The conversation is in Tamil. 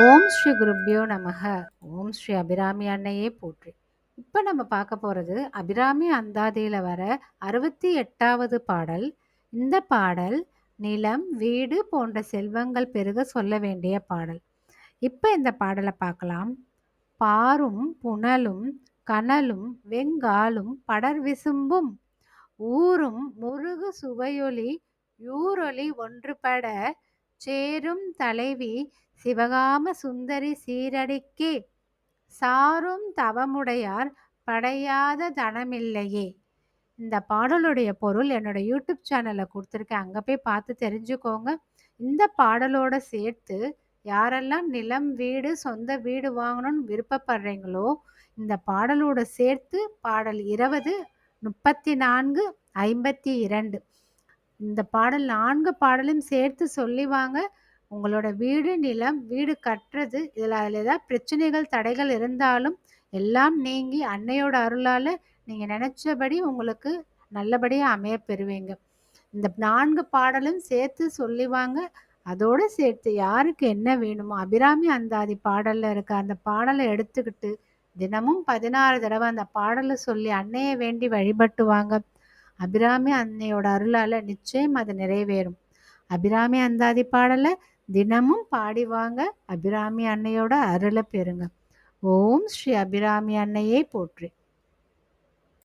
ஓம் ஸ்ரீ குருப்பியோ நமக. ஓம் ஸ்ரீ அபிராமி அன்னையே போற்றி. இப்போ நம்ம பார்க்க போகிறது அபிராமி அந்தாதியில் வர அறுபத்தி எட்டாவது பாடல். இந்த பாடல் நிலம் வீடு போன்ற செல்வங்கள் பெருக சொல்ல வேண்டிய பாடல். இப்போ இந்த பாடலை பார்க்கலாம். பாரும் புனலும் கனலும் வெங்காலும் படர் விசும்பும். ஊரும் முருகு சுவையொலி யூரொலி ஒன்றுபட சேரும் தலைவி சிவகாம சுந்தரி சீரடிக்கே. சாரும் தவமுடையார் படையாத தனமில்லையே. இந்த பாடலுடைய பொருள் என்னோட யூடியூப் சேனலில் கொடுத்துருக்கேன். அங்கே போய் பார்த்து தெரிஞ்சுக்கோங்க. இந்த பாடலோட சேர்த்து யாரெல்லாம் நிலம் வீடு சொந்த வீடு வாங்கணும்னு விருப்பப்படுறீங்களோ இந்த பாடலோட சேர்த்து பாடல் இருபது முப்பத்தி நான்கு ஐம்பத்தி இரண்டு. இந்த பாடல் நான்கு பாடலும் சேர்த்து சொல்லி வாங்க உங்களோட வீடு நிலம் வீடு கட்டுறது இதில் அதில் ஏதாவது பிரச்சனைகள் தடைகள் இருந்தாலும் எல்லாம் நீங்கி அன்னையோட அருளால் நீங்கள் நினச்சபடி உங்களுக்கு நல்லபடியாக அமைய பெறுவீங்க. இந்த நான்கு பாடலும் சேர்த்து சொல்லிவாங்க. அதோடு சேர்த்து யாருக்கு என்ன வேணுமோ அபிராமி அந்தாதி பாடலில் இருக்க அந்த பாடலை எடுத்துக்கிட்டு தினமும் பதினாறு தடவை அந்த பாடலை சொல்லி அன்னையை வேண்டி வழிபட்டுவாங்க. அபிராமி அன்னையோட அருளால் நிச்சயம் அது நிறைவேறும். அபிராமி அந்தாதி பாடலை தினமும் பாடி வாங்க அபிராமி அன்னையோட அருளை பெறுங்க. ஓம் ஸ்ரீ அபிராமி அன்னையை போற்றி.